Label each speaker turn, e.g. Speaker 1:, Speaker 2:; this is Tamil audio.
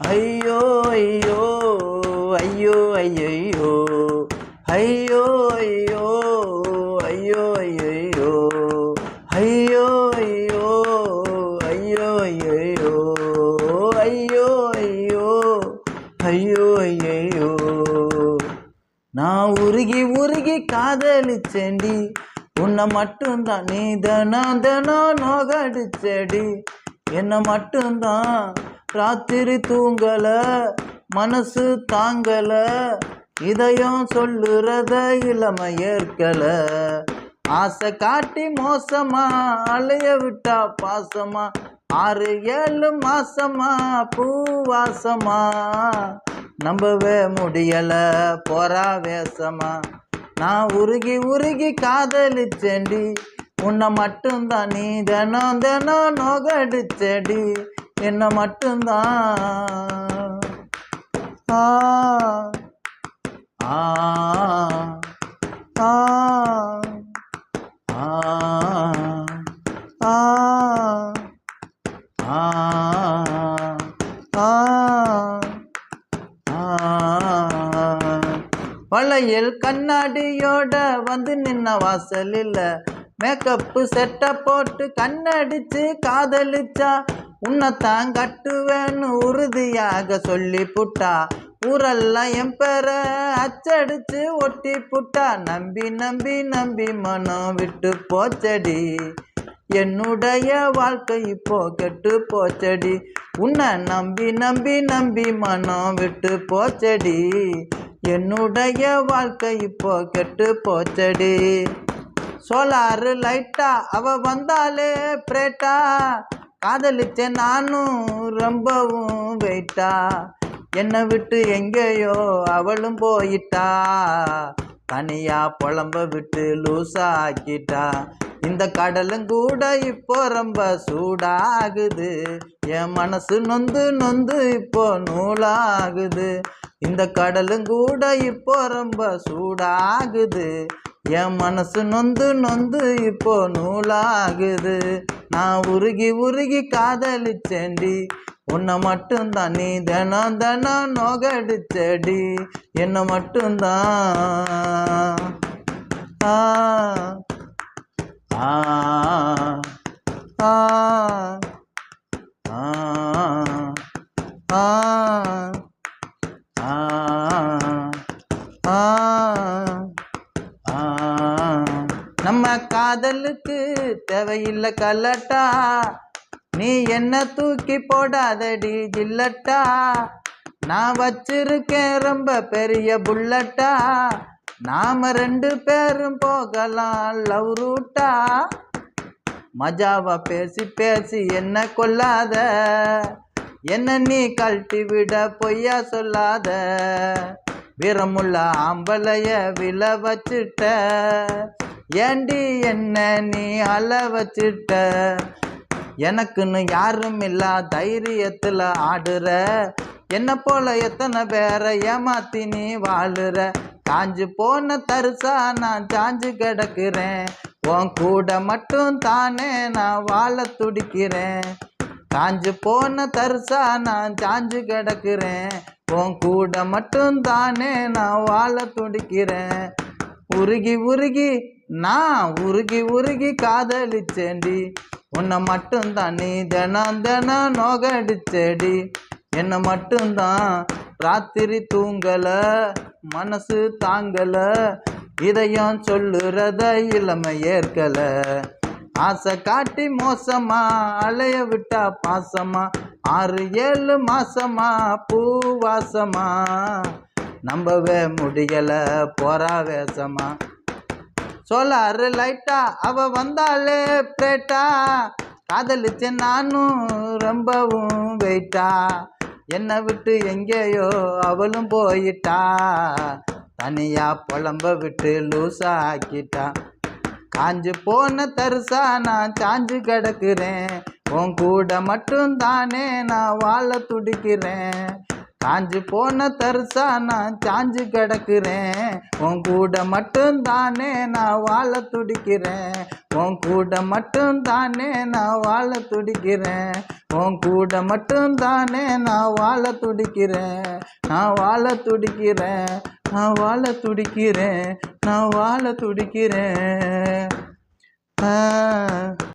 Speaker 1: ஐயோ ஐயோ ஐயோ ஐயோ ஐயோ ஐயோ ஐயோ ஐயோ ஐயோ ஐயோ ஐயோ ஐயோ ஐயோ ஐயோ ஐயோ ஐயோ நான் உருகி உருகி காதலிச்சேண்டி உன்னை மட்டும்தான் நீ தினம் தினம் நோகடிச்சடி என்னை மட்டும்தான் ராத்திரி தூங்கல மனசு தாங்கல இதயம் சொல்லுறத இளம ஏற்கல. ஆசை காட்டி மோசமா அலைய விட்டா பாசமா ஆறு ஏழு மாசமா பூவாசமா. நம்பவே முடியல போறா வேசமா நான் உருகி உருகி காதலிச்சேண்டி உன்னை மட்டும்தான் நீ தினம் தினம் நோகடிச்சடி என்னை மட்டும்தான். ஆ ஆ ஆ ஆ ஆ வளையல் கண்ணாடியோட வந்து நின்ன வாசலில் மேக்கப்பு செட்டை போட்டு கண்ணடிச்சு காதலிச்சா உன்னைத்தான் கட்டுவேன்னு உறுதியாக சொல்லி புட்டா ஊரெல்லாம் என் பெற அச்சடிச்சு ஒட்டி புட்டா நம்பி நம்பி நம்பி மனம் விட்டு போச்சடி. என்னுடைய வாழ்க்கை இப்போ கெட்டு போச்சடி. உன்னை நம்பி நம்பி நம்பி மனம் விட்டு போச்சடி. என்னுடைய வாழ்க்கை இப்போ கெட்டு போச்சடி. சோலாரு லைட்டா அவ வந்தாலே பிரேட்டா. காதலித்தேன் நானும் ரொம்பவும் வெயிட்டா. என்னை விட்டு எங்கேயோ அவளும் போயிட்டா. தனியா புலம்ப விட்டு லூசா ஆக்கிட்டா இந்த கடலும் கூட இப்போ ரொம்ப சூடாகுது. என் மனசு நொந்து நொந்து இப்போ நூலாகுது. இந்த கடலும் கூட இப்போ ரொம்ப சூடாகுது. என் மனசு நொந்து நொந்து இப்போ நூலாகுது. நான் உருகி உருகி காதலிச்சேண்டி உன்னை மட்டும்தான் நீ தினம் தினம் நோகடிச்சடி என்னை மட்டும்தான். ஆ ஆ ஆ ஆ ஆ ஆ ஆ ஆ நம்ம காதலுக்கு தேவையில்லை கல்லட்டா நீ என்ன தூக்கி போடாதடி ஜில்லட்டா. நான் வச்சிருக்கேன் ரொம்ப பெரிய புல்லட்டா. நாம ரெண்டு பேரும் போகலாம் லவ் ரூட்டா. மஜாவா பேசி பேசி என்ன கொல்லாத என்ன நீ கழட்டி விட பொய்யா சொல்லாத? வீரமுள்ள ஆம்பளைய விழ வச்சுட்ட. ஏண்டி என்ன நீ அழ வச்சிட்ட எனக்குன்னு யாரும் இல்ல தைரியத்தில் ஆடுற. என்ன போல எத்தனை பேரை ஏமாத்தி நீ வாழுற? காஞ்சு போன தரிசா நான் சாஞ்சு கிடக்குறேன். உன் கூட மட்டும் தானே நான் வாழ துடிக்கிறேன். காஞ்சு போன தரிசா நான் சாஞ்சு கிடக்குறேன். உன் கூட மட்டும் தானே நான் வாழ துடிக்கிறேன். உருகி உருகி நான் உருகி உருகி காதலிச்சேண்டி உன்னை மட்டும்தான் நீ தினம் தினம் நோகடிச்சேடி என்னை மட்டும்தான் ராத்திரி தூங்கலை மனசு தாங்கலை இதயம் சொல்லுறத இளமை ஏற்கலை. ஆசை காட்டி மோசமா அலைய விட்டா பாசமா ஆறு ஏழு மாசமா பூவாசமா. நம்பவே முடியல போரா வேசமா சோலாரு லைட்டா அவ வந்தாலே பிரேட்டா. காதலிச்சேன் நானும் ரொம்பவும் வெயிட்டா. என்னை விட்டு எங்கேயோ அவளும் போயிட்டா. தனியா புலம்ப விட்டு லூசா ஆக்கிட்டா. காஞ்சு போன தருசா நான் சாஞ்சு கிடக்குறேன். உன் கூட மட்டும் தானே நான் வாழ துடிக்கிறேன். காஞ்சு போன தரிசா நான் சாஞ்சு கிடக்குறேன். உன் கூட மட்டும் தானே நான் வாழ துடிக்கிறேன். உன் கூட மட்டும் தானே நான் வாழ துடிக்கிறேன். உன் கூட மட்டும் தானே நான் வாழ துடிக்கிறேன். நான் வாழ துடிக்கிறேன். நான் வாழ துடிக்கிறேன். நான் வாழ துடிக்கிறேன்.